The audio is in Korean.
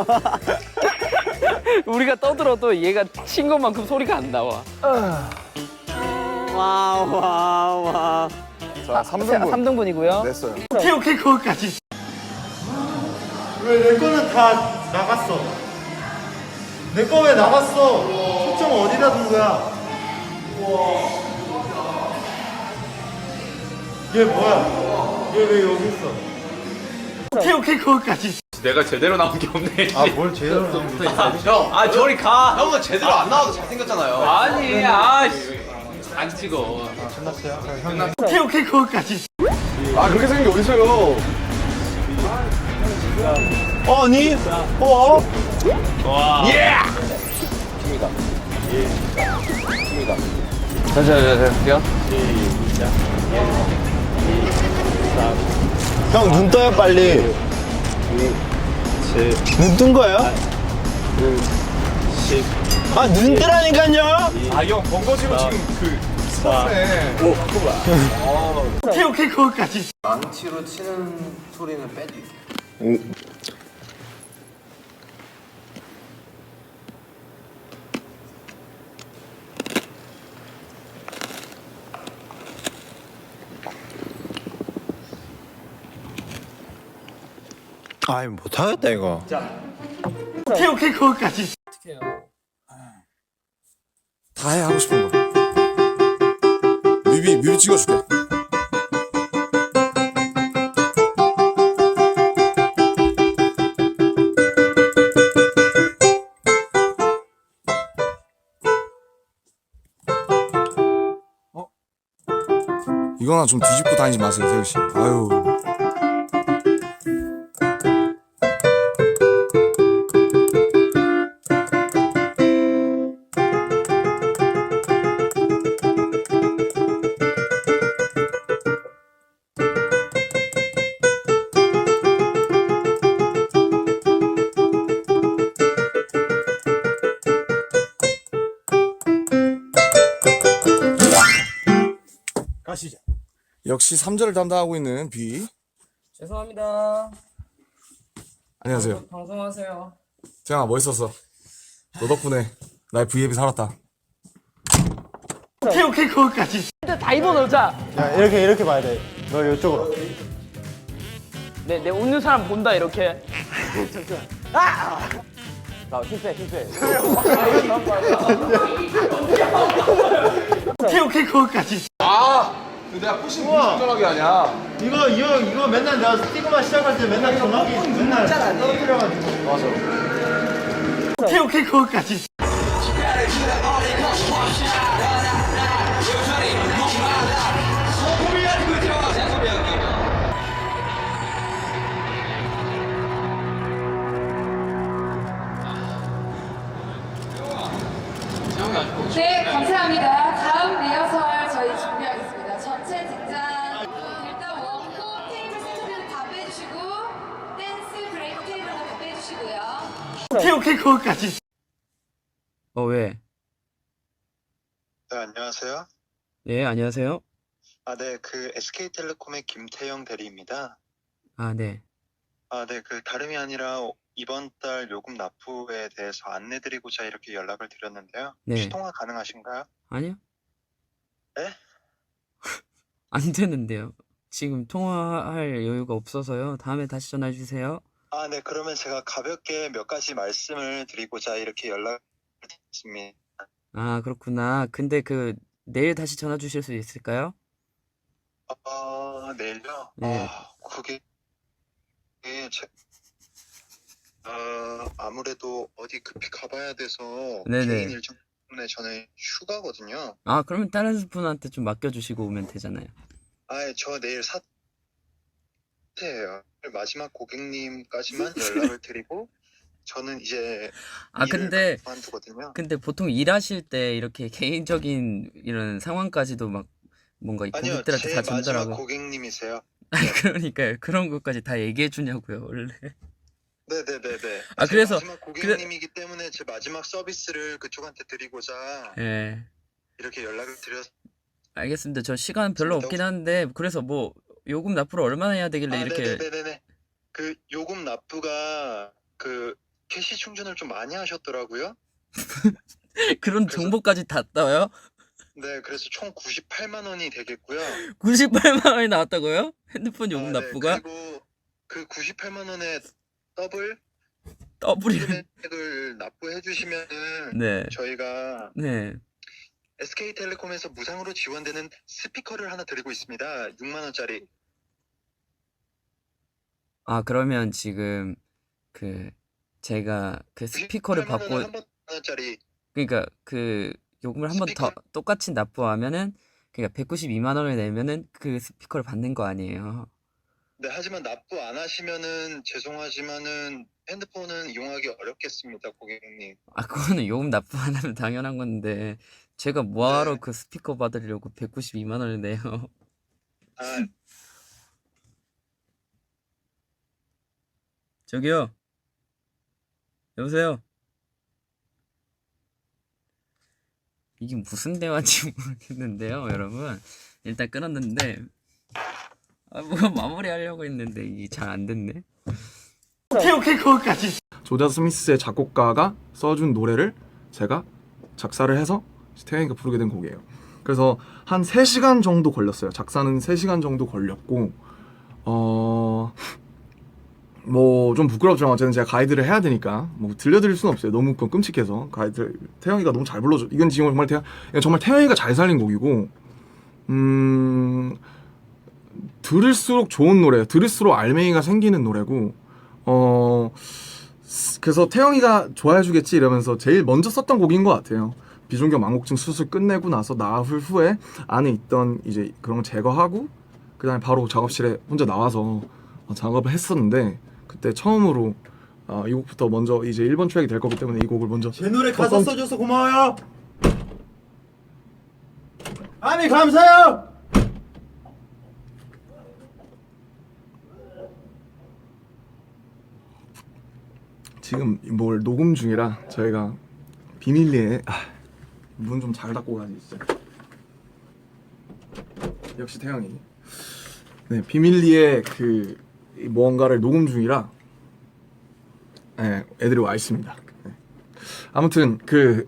우리가 떠들어도 얘가 친 것만큼 소리가 안 나와. 와와와 자, 3등분. 3등분이고요. 냈어요. 오케이 오케이 거기까지. 왜 내 거는 다 나갔어. 내 거 왜 나갔어? 초점 어디다 둔 거야? 얘 뭐야? 얘 왜 여기 있어? 오케이 오케이 거기까지 내가 제대로 나온 게 없네. 아뭘 제대로 나온 거야 형, 아 저리 가. 형은 제대로 안 나와도 잘생겼잖아요. 아니, 아 씨. 안 찍어. 오케이 오케이 거기까지. 아, 그렇게 생긴 게 어딨어요? 아니? 어 자자자자. 형눈 떠요 빨리 눈 뜬 거예요? 아 눈 뜨라니까요? 아, 형, 번거지고 지금 그, 스포츠네. 오케이 오케이 거기까지. 망치로 치는 소리는 빼줄게 아이 못하겠다 이거. 오케이 오케이 거기까지. 다 해 하고 싶은 거. 뮤비 뮤비 찍어줄게. 어? 이거나 좀 뒤집고 다니지 마세요 세우씨. 아유 역시 3절을 담당하고 있는 비 죄송합니다. 안녕하세요 방송 하세요. 재영아 멋있었어 너 덕분에 나의 V앱이 살았다 오케이 오케이 거기까지 일단 다 입어 넣자. 야 이렇게 이렇게 봐야 돼 너 이쪽으로 내, 내 웃는 사람 본다 이렇게. 아! 오케이 오케이 거기까지 내가 푸신 무슨 하게 하냐? 이거 이거 이거 맨날 내가 스티그마 시작할 때 맨날 전화기 맨날 떨어뜨려가지고. 맞아. 오케이 오케이 거기까지 오케이 오케이 거기까지 어, 왜? 네, 안녕하세요. 예, 안녕하세요. 아, 네, 그 SK텔레콤의 김태영 대리입니다. 아, 네. 아, 네, 그 다름이 아니라 이번 달 요금 납부에 대해서 안내드리고자 이렇게 연락을 드렸는데요. 네. 혹시 통화 가능하신가요? 아니요? 네? 안 되는데요. 지금 통화할 여유가 없어서요. 다음에 다시 전화해 주세요. 아, 네, 그러면 제가 가볍게 몇 가지 말씀을 드리고자 이렇게 연락을 드렸습니다. 아, 그렇구나. 근데 그 내일 다시 전화 주실 수 있을까요? 아, 내일요? 네. 아, 그게, 그게 제, 아, 아무래도 어디 급히 가봐야 돼서 네네. 개인 일정 때문에 저는 휴가거든요. 아, 그러면 다른 분한테 좀 맡겨 주시고 오면 되잖아요. 아, 저 내일 사 퇴해요. 마지막 고객님까지만 연락을 드리고 저는 이제 아, 근데 그만두거든요. 근데 보통 일하실 때 이렇게 개인적인 이런 상황까지도 막 뭔가 이 아니요, 고객들한테 제다 마지막 전달하고 고객님이세요. 아니 그러니까요. 그런 것까지 다 얘기해 주냐고요, 원래. 네네네네. 아, 제 그래서- 마지막 고객님이기 때문에 제 마지막 서비스를 그쪽한테 드리고자 예. 이렇게 연락을 드렸. 알겠습니다. 저 시간 별로. 없긴 한데 그래서 뭐 요금 납부를 얼마나 해야 되길래 아, 이렇게 네네네네. 그 요금 납부가 그 캐시 충전을 좀 많이 하셨더라고요. 그런 정보까지 다 떠요? 네, 그래서 총 98만 원이 되겠고요. 98만 원이 나왔다고요? 핸드폰 요금 아, 네, 납부가? 그리고 그 98만 원에 더블 더블이 금액을 납부해 주시면은 네. 저희가 네. SK텔레콤에서 무상으로 지원되는 스피커를 하나 드리고 있습니다. 6만 원짜리. 아 그러면 지금 그 제가 그 스피커를 98만 받고 원은 한번 원짜리. 그러니까 그 요금을 한번더 스피커? 똑같이 납부하면은 그러니까 192만 원을 내면은 그 스피커를 받는 거 아니에요. 네, 하지만 납부 안 하시면은 죄송하지만은 핸드폰은 이용하기 어렵겠습니다, 고객님. 아 그거는 요금 납부 안 하면 당연한 건데 제가 뭐하러 네. 그 스피커 받으려고 192만 원을 내요. 아, 저기요. 여보세요. 이게 무슨 대화인지 모르겠는데요, 여러분. 일단 끊었는데 아 뭐가 마무리하려고 했는데 이게 잘 안 됐네. 오케이 오케이 그거까지. 조자 스미스의 작곡가가 써준 노래를 제가 작사를 해서 태양이가 부르게 된 곡이에요. 그래서 한 3시간 정도 걸렸어요. 작사는 3시간 정도 걸렸고 어... 뭐 좀 부끄럽지만 어쨌든 제가 가이드를 해야 되니까 뭐 들려드릴 수는 없어요. 너무 그건 끔찍해서 가이드 태영이가 너무 잘 불러줘. 이건 지금 정말 태영 정말 태영이가 잘 살린 곡이고 음 들을수록 좋은 노래예요. 들을수록 알맹이가 생기는 노래고 어 그래서 태영이가 좋아해 주겠지 이러면서 제일 먼저 썼던 곡인 것 같아요. 비중격 망곡증 수술 끝내고 나서 나흘 후에 안에 있던 이제 그런 거 제거하고 그다음에 바로 작업실에 혼자 나와서 어, 작업을 했었는데 그때 처음으로 어, 이 곡부터 먼저 이제 1번 트랙이 될 거기 때문에 이 곡을 먼저 제 노래 가사 어떤- 써줘서 고마워요. 아미 감사해요. 지금 뭘 녹음 중이라 저희가 비밀리에 아, 문좀 잘 닫고 가지 진짜. 역시 태양이. 네 비밀리에 그 무언가를 녹음 중이라 네, 애들이 와 있습니다. 네. 아무튼 그